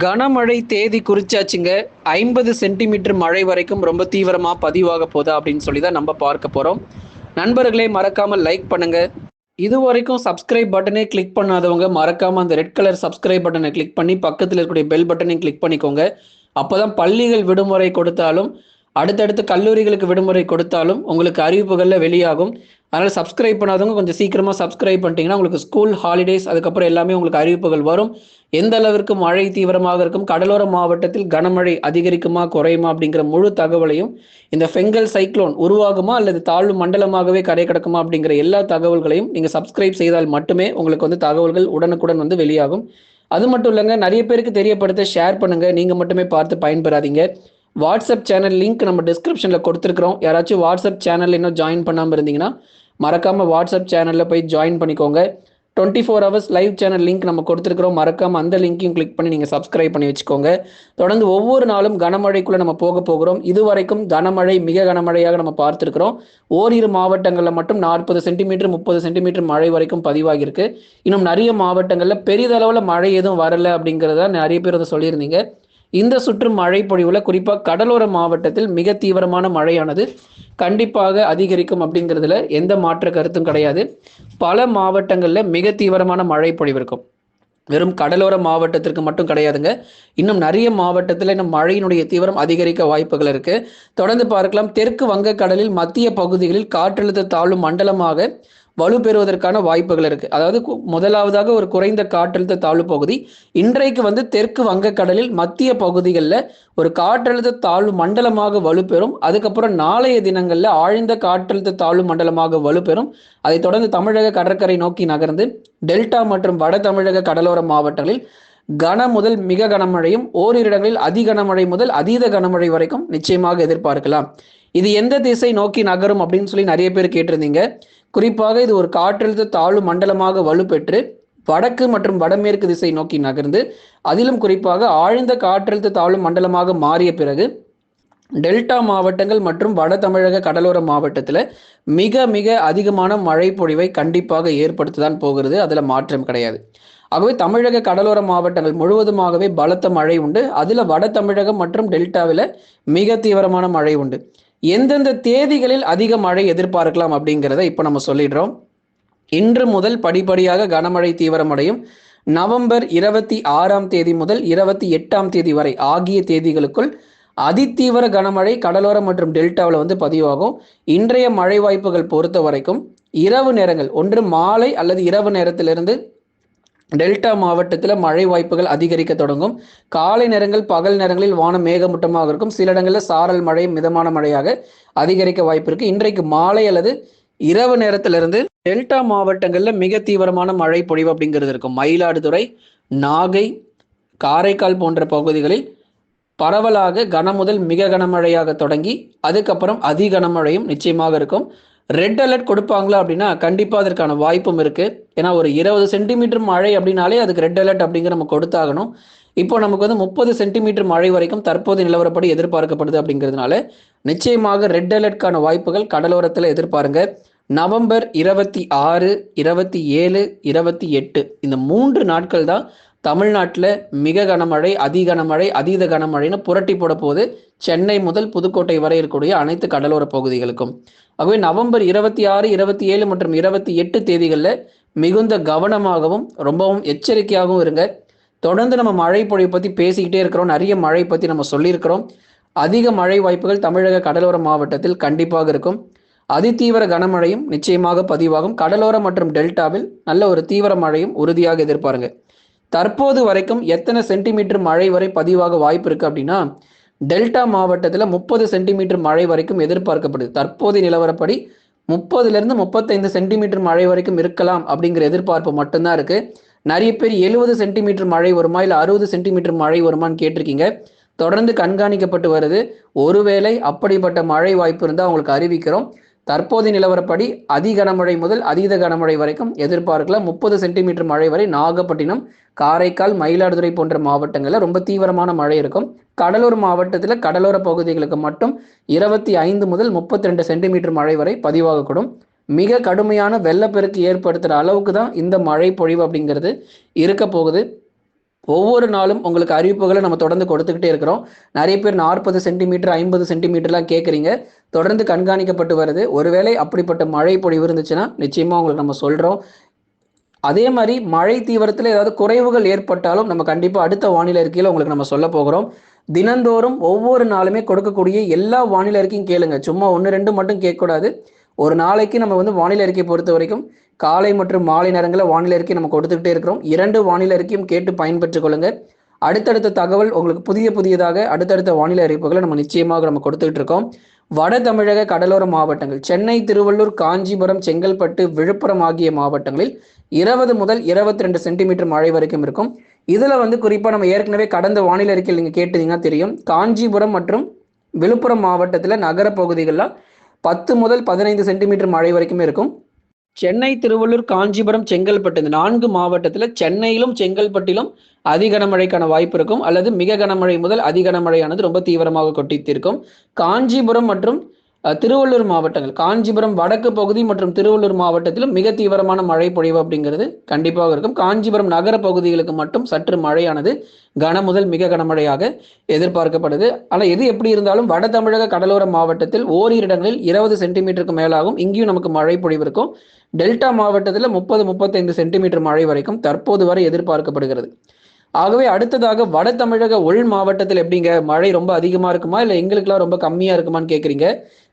கனமழை தேதி குறிச்சாச்சுங்க. ஐம்பது சென்டிமீட்டர் மழை வரைக்கும் ரொம்ப தீவிரமாக பதிவாக போதா அப்படின்னு சொல்லி தான் நம்ம பார்க்க போகிறோம் நண்பர்களே மறக்காமல் லைக் பண்ணுங்க. இது வரைக்கும் சப்ஸ்கிரைப் பட்டனே கிளிக் பண்ணாதவங்க மறக்காமல் அந்த ரெட் கலர் சப்ஸ்கிரைப் பட்டனை கிளிக் பண்ணி பக்கத்தில் இருக்கக்கூடிய பெல் பட்டனையும் கிளிக் பண்ணிக்கோங்க. அப்போதான் பள்ளிகள் விடுமுறை கொடுத்தாலும் அடுத்தடுத்து கல்லூரிகளுக்கு விடுமுறை கொடுத்தாலும் உங்களுக்கு அறிவிப்புகளில் வெளியாகும். அதனால் சப்ஸ்கிரைப் பண்ணாதவங்க கொஞ்சம் சீக்கிரமாக சப்ஸ்கிரைப் பண்ணிட்டீங்கன்னா உங்களுக்கு ஸ்கூல் ஹாலிடேஸ் அதுக்கப்புறம் எல்லாமே உங்களுக்கு அறிவிப்புகள் வரும். எந்த அளவிற்கு மழை தீவிரமாக இருக்கும் கடலோர மாவட்டத்தில் கனமழை அதிகரிக்குமா குறையுமா அப்படிங்கிற முழு தகவலையும் இந்த ஃபெங்கல் சைக்ளோன் உருவாகுமா அல்லது தாழ்வு மண்டலமாகவே கரை கிடக்குமா அப்படிங்கிற எல்லா தகவல்களையும் நீங்கள் சப்ஸ்கிரைப் செய்தால் மட்டுமே உங்களுக்கு வந்து தகவல்கள் உடனுக்குடன் வந்து வெளியாகும். அது மட்டும் இல்லைங்க நிறைய பேருக்கு தெரியப்படுத்த ஷேர் பண்ணுங்கள் நீங்கள் மட்டுமே பார்த்து பயன்பெறாதீங்க. வாட்ஸ்அப் சேனல் லிங்க் நம்ம டிஸ்கிரிப்ஷனில் கொடுத்துருக்குறோம். யாராச்சும் வாட்ஸ்அப் சேனல் இன்னும் ஜாயின் பண்ணாமல் இருந்தீங்கன்னா மறக்காமல் வாட்ஸ்அப் சேனலில் போய் ஜாயின் பண்ணிக்கோங்க. Twenty four hours live channel link நம்ம கொடுத்துருக்குறோம். மறக்காமல் அந்த லிங்க்கையும் கிளிக் பண்ணி நீங்கள் சப்ஸ்கிரைப் பண்ணி வச்சுக்கோங்க. தொடர்ந்து ஒவ்வொரு நாளும் கனமழைக்குள்ளே நம்ம போக போகிறோம். இதுவரைக்கும் கனமழை மிக கனமழையாக நம்ம பார்த்துருக்குறோம். ஓரிரு மாவட்டங்களில் மட்டும் நாற்பது சென்டிமீட்டர் முப்பது சென்டிமீட்டர் மழை வரைக்கும் பதிவாகியிருக்கு. இன்னும் நிறைய மாவட்டங்களில் பெரிதளவில் மழை எதுவும் வரலை அப்படிங்கிறத நிறைய பேர் வந்து சொல்லியிருந்தீங்க. இந்த சுற்று மழை பொழிவுல குறிப்பாக கடலோர மாவட்டத்தில் மிக தீவிரமான மழையானது கண்டிப்பாக அதிகரிக்கும் அப்படிங்கிறதுல எந்த மாற்று கருத்தும் கிடையாது. பல மாவட்டங்களில் மிக தீவிரமான மழை பொழிவு இருக்கும். வெறும் கடலோர மாவட்டத்திற்கு மட்டும் கிடையாதுங்க. இன்னும் நிறைய மாவட்டத்தில் இன்னும் மழையினுடைய தீவிரம் அதிகரிக்க வாய்ப்புகள் இருக்கு. தொடர்ந்து பார்க்கலாம். தெற்கு வங்கக்கடலில் மத்திய பகுதிகளில் காற்றழுத்த தாழ்வு மண்டலமாக வலுப்பெறுவதற்கான வாய்ப்புகள் இருக்கு. அதாவது கு- முதலாவதாக ஒரு குறைந்த காற்றழுத்த தாழ்வு பகுதி இன்றைக்கு வந்து தெற்கு வங்கக்கடலில் மத்திய பகுதிகளில் ஒரு காற்றழுத்த தாழ்வு மண்டலமாக வலுப்பெறும். அதுக்கப்புறம் நாளைய தினங்களில் ஆழ்ந்த காற்றழுத்த தாழ்வு மண்டலமாக வலுப்பெறும். அதைத் தொடர்ந்து தமிழக கடற்கரை நோக்கி நகர்ந்து டெல்டா மற்றும் வட தமிழக கடலோர மாவட்டங்களில் கன முதல் மிக கனமழையும் ஓரிரு இடங்களில் அதி கனமழை முதல் அதீத கனமழை வரைக்கும் நிச்சயமாக எதிர்பார்க்கலாம். இது எந்த திசை நோக்கி நகரும் அப்படின்னு சொல்லி நிறைய பேர் கேட்டிருந்தீங்க. குறிப்பாக இது ஒரு காற்றழுத்த தாழ்வு மண்டலமாக வலுப்பெற்று வடக்கு மற்றும் வடமேற்கு திசை நோக்கி நகர்ந்து அதிலும் குறிப்பாக ஆழ்ந்த காற்றழுத்த தாழ்வு மண்டலமாக மாறிய பிறகு டெல்டா மாவட்டங்கள் மற்றும் வட தமிழக கடலோர மாவட்டத்தில் மிக மிக அதிகமான மழை பொழிவை கண்டிப்பாக ஏற்படுத்ததான் போகிறது. அதில் மாற்றம் கிடையாது. ஆகவே தமிழக கடலோர மாவட்டங்கள் முழுவதுமாகவே பலத்த மழை உண்டு. அதில் வட தமிழகம் மற்றும் டெல்டாவில் மிக தீவிரமான மழை உண்டு. எந்தெந்த தேதிகளில் அதிக மழை எதிர்பார்க்கலாம் அப்படிங்கிறத இப்போ நம்ம சொல்லிடுறோம். இன்று முதல் படிப்படியாக கனமழை தீவிரமடையும். நவம்பர் இருபத்தி ஆறாம் தேதி முதல் இருபத்தி எட்டாம் தேதி வரை ஆகிய தேதிகளுக்குள் அதிதீவிர கனமழை கடலோரம் மற்றும் டெல்டாவில் வந்து பதிவாகும். இன்றைய மழை வாய்ப்புகள் பொறுத்த வரைக்கும் இரவு நேரங்கள் ஒன்று மாலை அல்லது இரவு நேரத்திலிருந்து டெல்டா மாவட்டத்தில் மழை வாய்ப்புகள் அதிகரிக்க தொடங்கும். காலை நேரங்கள் பகல் நேரங்களில் வானம் மேகமூட்டமாக இருக்கும். சில இடங்களில் சாரல் மழை மிதமான மழையாக அதிகரிக்க வாய்ப்பு இருக்கு. இன்றைக்கு மாலை அல்லது இரவு நேரத்திலிருந்து டெல்டா மாவட்டங்களில் மிக தீவிரமான மழை பொழிவு அப்படிங்கிறது இருக்கும். மயிலாடுதுறை நாகை காரைக்கால் போன்ற பகுதிகளில் பரவலாக கனமுதல் மிக கனமழையாக தொடங்கி அதுக்கப்புறம் அதி கனமழையும் நிச்சயமாக இருக்கும். ரெட் அலர்ட் கொடுப்பாங்களா அப்படின்னா கண்டிப்பாக அதற்கான வாய்ப்பும் இருக்குது ஏன்னா ஒரு இருபது சென்டிமீட்டர் மழை அப்படின்னாலே அதுக்கு ரெட் அலர்ட் அப்படிங்கிற நம்ம கொடுத்தாகணும். இப்போ நமக்கு வந்து முப்பது சென்டிமீட்டர் மழை வரைக்கும் தற்போது நிலவரப்படி எதிர்பார்க்கப்படுது அப்படிங்கிறதுனால நிச்சயமாக ரெட் அலர்ட்கான வாய்ப்புகள் கடலோரத்தில் எதிர்பாருங்க. நவம்பர் இருபத்தி ஆறு இருபத்தி ஏழு இருபத்தி எட்டு இந்த மூன்று நாட்கள் தான் தமிழ்நாட்டில் மிக கனமழை அதி கனமழை அதீத கனமழைன்னு புரட்டி போட போகுது. சென்னை முதல் புதுக்கோட்டை வரை இருக்கக்கூடிய அனைத்து கடலோர பகுதிகளுக்கும். ஆகவே நவம்பர் இருபத்தி ஆறு இருபத்தி ஏழு மற்றும் இருபத்தி எட்டு தேதிகளில் மிகுந்த கவனமாகவும் ரொம்பவும் எச்சரிக்கையாகவும் இருங்க. தொடர்ந்து நம்ம மழை பொழிவு பற்றி பேசிக்கிட்டே இருக்கிறோம். நிறைய மழை பற்றி நம்ம சொல்லியிருக்கிறோம். அதிக மழை வாய்ப்புகள் தமிழக கடலோர மாவட்டத்தில் கண்டிப்பாக இருக்கும். அதிதீவிர கனமழையும் நிச்சயமாக பதிவாகும். கடலோர மற்றும் டெல்டாவில் நல்ல ஒரு தீவிர மழையும் உறுதியாக எதிர்பாருங்க. தற்போது வரைக்கும் எத்தனை சென்டிமீட்டர் மழை வரை பதிவாக வாய்ப்பு இருக்கு அப்படின்னா டெல்டா மாவட்டத்தில் முப்பது சென்டிமீட்டர் மழை வரைக்கும் எதிர்பார்க்கப்படுது. தற்போதைய நிலவரப்படி முப்பதுலேருந்து முப்பத்தைந்து சென்டிமீட்டர் மழை வரைக்கும் இருக்கலாம் அப்படிங்கிற எதிர்பார்ப்பு மட்டும்தான் இருக்கு. நிறைய பேர் எழுபது சென்டிமீட்டர் மழை வருமா இல்லை அறுபது சென்டிமீட்டர் மழை வருமான்னு கேட்டிருக்கீங்க. தொடர்ந்து கண்காணிக்கப்பட்டு வருது. ஒருவேளை அப்படிப்பட்ட மழை வாய்ப்பு இருந்தால் அவங்களுக்கு அறிவிக்கிறோம். தற்போதைய நிலவரப்படி அதி கனமழை முதல் அதீத கனமழை வரைக்கும் எதிர்பார்க்கலாம் முப்பது சென்டிமீட்டர் மழை வரை நாகப்பட்டினம் காரைக்கால் மயிலாடுதுறை போன்ற மாவட்டங்களில் ரொம்ப தீவிரமான மழை இருக்கும். கடலூர் மாவட்டத்தில் கடலோர பகுதிகளுக்கு மட்டும் இருபத்தி ஐந்து முதல் முப்பத்தி ரெண்டு சென்டிமீட்டர் மழை வரை பதிவாகக்கூடும். மிக கடுமையான வெள்ளப்பெருக்கு ஏற்படுத்துகிற அளவுக்கு தான் இந்த மழை பொழிவு அப்படிங்கிறது இருக்க போகுது. ஒவ்வொரு நாளும் உங்களுக்கு அறிவிப்புகளை நம்ம தொடர்ந்து கொடுத்துக்கிட்டே இருக்கிறோம். நிறைய பேர் நாற்பது சென்டிமீட்டர் ஐம்பது சென்டிமீட்டர்லாம் கேட்குறீங்க. தொடர்ந்து கண்காணிக்கப்பட்டு வருது. ஒருவேளை அப்படிப்பட்ட மழை பொழிவு இருந்துச்சுன்னா நிச்சயமாக உங்களுக்கு நம்ம சொல்கிறோம் அதே மாதிரி மழை தீவிரத்தில் ஏதாவது குறைவுகள் ஏற்பட்டாலும் நம்ம கண்டிப்பாக அடுத்த வானிலை அறிக்கையில் உங்களுக்கு நம்ம சொல்ல போகிறோம். தினந்தோறும் ஒவ்வொரு நாளுமே கொடுக்கக்கூடிய எல்லா வானிலை அறிக்கையும் கேளுங்க. சும்மா ஒன்று ரெண்டு மட்டும் கேட்கக்கூடாது. ஒரு நாளைக்கு நம்ம வந்து வானிலை அறிக்கை பொறுத்த வரைக்கும் காலை மற்றும் மாலை நேரங்களில் வானிலை அறிக்கை நம்ம கொடுத்துக்கிட்டே இருக்கிறோம். இரண்டு வானிலை அறிக்கையும் கேட்டு பயன்பெற்றுக் கொள்ளுங்க. அடுத்தடுத்த தகவல் உங்களுக்கு புதிய புதியதாக அடுத்தடுத்த வானிலை அறிவிப்புகளை நம்ம நிச்சயமாக நம்ம கொடுத்துக்கிட்டு இருக்கோம். வட தமிழக கடலோர மாவட்டங்கள் சென்னை திருவள்ளூர் காஞ்சிபுரம் செங்கல்பட்டு விழுப்புரம் ஆகிய மாவட்டங்களில் இருபது முதல் இருபத்தி ரெண்டு சென்டிமீட்டர் மழை வரைக்கும் இருக்கும். இதுல வந்து குறிப்பா நம்ம ஏற்கனவே கடந்த வானிலை அறிக்கையில் நீங்க கேட்டீங்கன்னா தெரியும். காஞ்சிபுரம் மற்றும் விழுப்புரம் மாவட்டத்தில் நகர பகுதிகளில் பத்து முதல் பதினைந்து சென்டிமீட்டர் மழை வரைக்கும் இருக்கும். சென்னை திருவள்ளூர் காஞ்சிபுரம் செங்கல்பட்டு இந்த நான்கு மாவட்டத்தில் சென்னையிலும் செங்கல்பட்டிலும் அதி கனமழைக்கான வாய்ப்பு இருக்கும். அல்லது மிக கனமழை முதல் அதி கனமழையானது ரொம்ப தீவிரமாக கொட்டித்திருக்கும் காஞ்சிபுரம் மற்றும் திருவள்ளூர் மாவட்டங்கள். காஞ்சிபுரம் வடக்கு பகுதி மற்றும் திருவள்ளூர் மாவட்டத்திலும் மிக தீவிரமான மழை பொழிவு அப்படிங்கிறது கண்டிப்பாக இருக்கும். காஞ்சிபுரம் நகர பகுதிகளுக்கு மட்டும் சற்று மழையானது கன முதல் மிக கனமழையாக எதிர்பார்க்கப்படுது. ஆனால் எது எப்படி இருந்தாலும் வட தமிழக கடலோர மாவட்டத்தில் ஓரிரு இடங்களில் இருபது சென்டிமீட்டருக்கு மேலாகும் இங்கேயும் நமக்கு மழை பொழிவு இருக்கும். டெல்டா மாவட்டத்தில் முப்பது முப்பத்தைந்து சென்டிமீட்டர் மழை வரைக்கும் தற்போது வரை எதிர்பார்க்கப்படுகிறது. ஆகவே அடுத்ததாக வட தமிழக உள் மாவட்டத்தில் எப்படிங்க? மழை ரொம்ப அதிகமா இருக்குமா? இல்லை எங்களுக்குலாம் ரொம்ப கம்மியா இருக்குமான்னு கேட்குறீங்க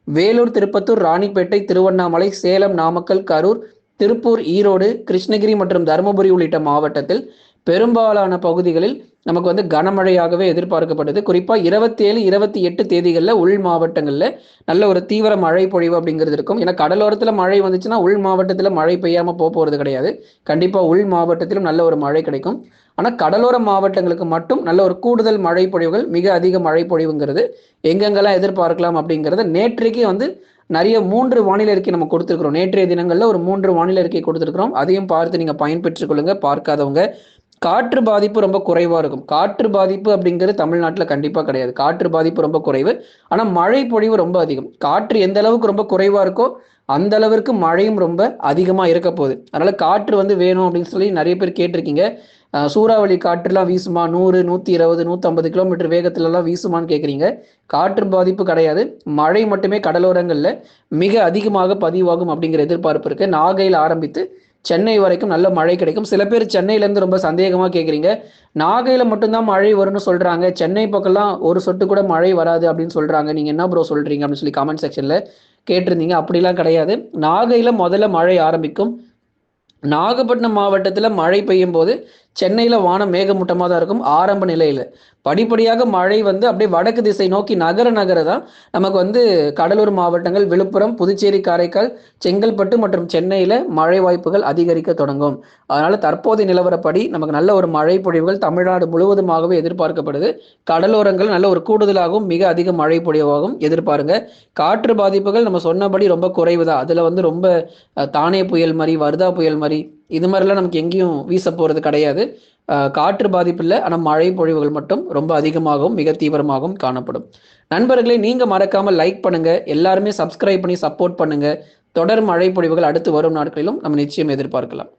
வேலூர் திருப்பத்தூர் ராணிப்பேட்டை திருவண்ணாமலை சேலம் நாமக்கல் கரூர் திருப்பூர் ஈரோடு கிருஷ்ணகிரி மற்றும் தருமபுரி உள்ளிட்ட மாவட்டத்தில் பெரும்பாலான பகுதிகளில் நமக்கு வந்து கனமழையாகவே எதிர்பார்க்கப்படுது குறிப்பாக இருபத்தி ஏழு இருபத்தி எட்டு தேதிகளில் உள் மாவட்டங்களில் நல்ல ஒரு தீவிர மழை பொழிவு அப்படிங்கிறது இருக்கும். ஏன்னா கடலோரத்தில் மழை வந்துச்சுன்னா உள் மாவட்டத்தில் மழை பெய்யாமல் போக போகிறது கிடையாது. கண்டிப்பாக உள் மாவட்டத்திலும் நல்ல ஒரு மழை கிடைக்கும். ஆனால் கடலோர மாவட்டங்களுக்கு மட்டும் நல்ல ஒரு கூடுதல் மழை பொழிவுகள் மிக அதிக மழை பொழிவுங்கிறது எங்கெங்கெல்லாம் எதிர்பார்க்கலாம் அப்படிங்கிறத நேற்றைக்கு வந்து நிறைய மூன்று வானிலை அறிக்கை நம்ம கொடுத்துருக்குறோம். நேற்றைய தினங்களில் ஒரு மூன்று வானிலை அறிக்கை கொடுத்துருக்குறோம். அதையும் பார்த்து நீங்கள் பயன்பெற்றுக் கொள்ளுங்க. பார்க்காதவங்க காற்று பாதிப்பு ரொம்ப குறைவாக இருக்கும். காற்று பாதிப்பு அப்படிங்கிறது தமிழ்நாட்டில் கண்டிப்பாக கிடையாது. காற்று பாதிப்பு ரொம்ப குறைவு. ஆனால் மழை பொழிவு ரொம்ப அதிகம். காற்று எந்த அளவுக்கு ரொம்ப குறைவாக இருக்கோ அந்த அளவிற்கு மழையும் ரொம்ப அதிகமாக இருக்க போகுது. அதனால காற்று வந்து வேணும் அப்படின்னு சொல்லி நிறைய பேர் கேட்டிருக்கீங்க. சூறாவளி காற்றுலாம் வீசுமா? நூறு நூற்றி இருபது நூற்றம்பது கிலோமீட்டர் வேகத்துலலாம் வீசுமான்னு கேட்குறீங்க காற்று பாதிப்பு கிடையாது. மழை மட்டுமே கடலோரங்களில் மிக அதிகமாக பதிவாகும் அப்படிங்கிற எதிர்பார்ப்பு இருக்கு. நாகையில் ஆரம்பித்து சென்னை வரைக்கும் நல்ல மழை கிடைக்கும். சில பேர் சென்னையிலேருந்து ரொம்ப சந்தேகமாக கேட்குறீங்க நாகையில் மட்டும்தான் மழை வரும்னு சொல்கிறாங்க சென்னை பக்கம்லாம் ஒரு சொட்டு கூட மழை வராது அப்படின்னு சொல்கிறாங்க நீங்கள் என்ன ப்ரோ சொல்கிறீங்க அப்படின்னு சொல்லி கமெண்ட் செக்ஷனில் கேட்டிருந்தீங்க. அப்படிலாம் கிடையாது. நாகையில் முதல்ல மழை ஆரம்பிக்கும். நாகப்பட்டினம் மாவட்டத்தில் மழை பெய்யும் போது சென்னையில் வானம் மேகமூட்டமாக தான் இருக்கும். ஆரம்ப நிலையில். படிப்படியாக மழை வந்து அப்படியே வடக்கு திசை நோக்கி நகர நகர தான் நமக்கு வந்து கடலூர் மாவட்டங்கள் விழுப்புரம் புதுச்சேரி காரைக்கால் செங்கல்பட்டு மற்றும் சென்னையில் மழை வாய்ப்புகள் அதிகரிக்க தொடங்கும். அதனால் தற்போதைய நிலவரப்படி நமக்கு நல்ல ஒரு மழை பொழிவுகள் தமிழ்நாடு முழுவதுமாகவே எதிர்பார்க்கப்படுது. கடலோரங்கள் நல்ல ஒரு கூடுதலாகவும் மிக அதிக மழை பொழிவாகவும் எதிர்பாருங்க. காற்று பாதிப்புகள் நம்ம சொன்னபடி ரொம்ப குறைவு தான். அதில் வந்து ரொம்ப தானே புயல் மாதிரி வருதா புயல் மாதிரி இது மாதிரிலாம் நமக்கு எங்கேயும் வீச போகிறது கிடையாது. காற்று பாதிப்பு இல்லை. ஆனால் மழை பொழிவுகள் மட்டும் ரொம்ப அதிகமாகவும் மிக தீவிரமாகவும் காணப்படும். நண்பர்களை நீங்கள் மறக்காமல் லைக் பண்ணுங்கள் எல்லாருமே சப்ஸ்கிரைப் பண்ணி சப்போர்ட் பண்ணுங்கள் தொடர் மழை பொழிவுகள் அடுத்து வரும் நாட்களிலும் நம்ம நிச்சயம் எதிர்பார்க்கலாம்.